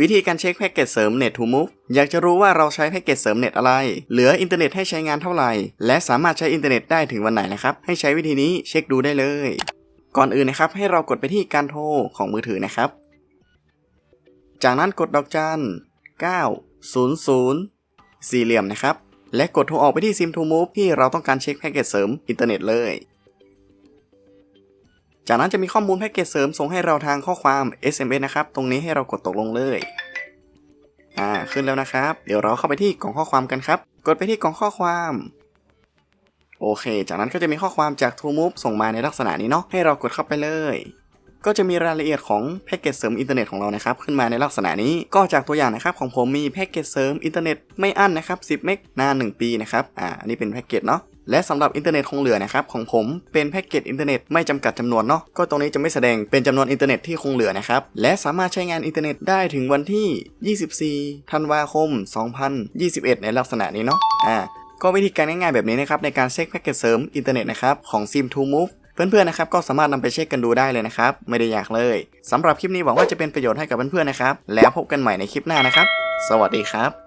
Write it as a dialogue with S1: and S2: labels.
S1: วิธีการเช็คแพ็กเกจเสริม Net to Move อยากจะรู้ว่าเราใช้แพ็กเกจเสริมเน็ตอะไร เหลืออินเทอร์เน็ตให้ใช้งานเท่าไหร่ และสามารถใช้อินเทอร์เน็ตได้ถึงวันไหนนะครับ ให้ใช้วิธีนี้เช็คดูได้เลย ก่อนอื่นนะครับให้เรากดไปที่การโทรของมือถือนะครับ จากนั้นกดดอกจัน 900 สี่เหลี่ยมนะครับ และกดโทรออกไปที่ Sim to Move ที่เราต้องการเช็คแพ็กเกจเสริมอินเทอร์เน็ตเลย จากนั้นจะมีข้อมูลแพ็กเกจเสริมส่งให้เราทางข้อความ SMS นะครับ ตรงนี้ให้เรากดตกลงเลย อ่า ขึ้นแล้วนะครับ เดี๋ยวเราเข้าไปที่กล่องข้อความกันครับ กดไปที่กล่องข้อความ โอเค จากนั้นก็จะมีข้อความจาก To Move ส่งมาในลักษณะนี้เนาะ ให้เรากดเข้าไปเลย ก็จะมีรายละเอียดของแพ็กเกจเสริมอินเทอร์เน็ตของเรานะครับ ขึ้นมาในลักษณะนี้ ก็จากตัวอย่างนะครับของผมมีแพ็กเกจเสริมอินเทอร์เน็ตไม่อั้นนะครับ 10 เมกนาน 1 ปีนะครับ อ่า อันนี้เป็นแพ็กเกจเนาะ และสำหรับอินเทอร์เน็ตคงเหลือนะครับของผมเป็นแพ็กเกจอินเทอร์เน็ตไม่จำกัดจำนวนเนาะก็ตรงนี้จะไม่แสดงเป็นจำนวนอินเทอร์เน็ตที่คงเหลือนะครับและสามารถใช้งานอินเทอร์เน็ตได้ถึงวันที่ 24 ธันวาคม 2021 ในลักษณะนี้เนาะอ่าก็วิธีการง่ายๆแบบนี้นะครับในการเช็คแพ็กเกจเสริมอินเทอร์เน็ตนะครับของ Sim to Move เพื่อนๆนะครับก็สามารถนำไปเช็คกันดูได้เลยนะครับ ไม่ได้ยากเลยสำหรับคลิปนี้หวังว่าจะเป็นประโยชน์ให้กับเพื่อนๆนะครับ แล้วพบกันใหม่ในคลิปหน้านะครับ สวัสดีครับ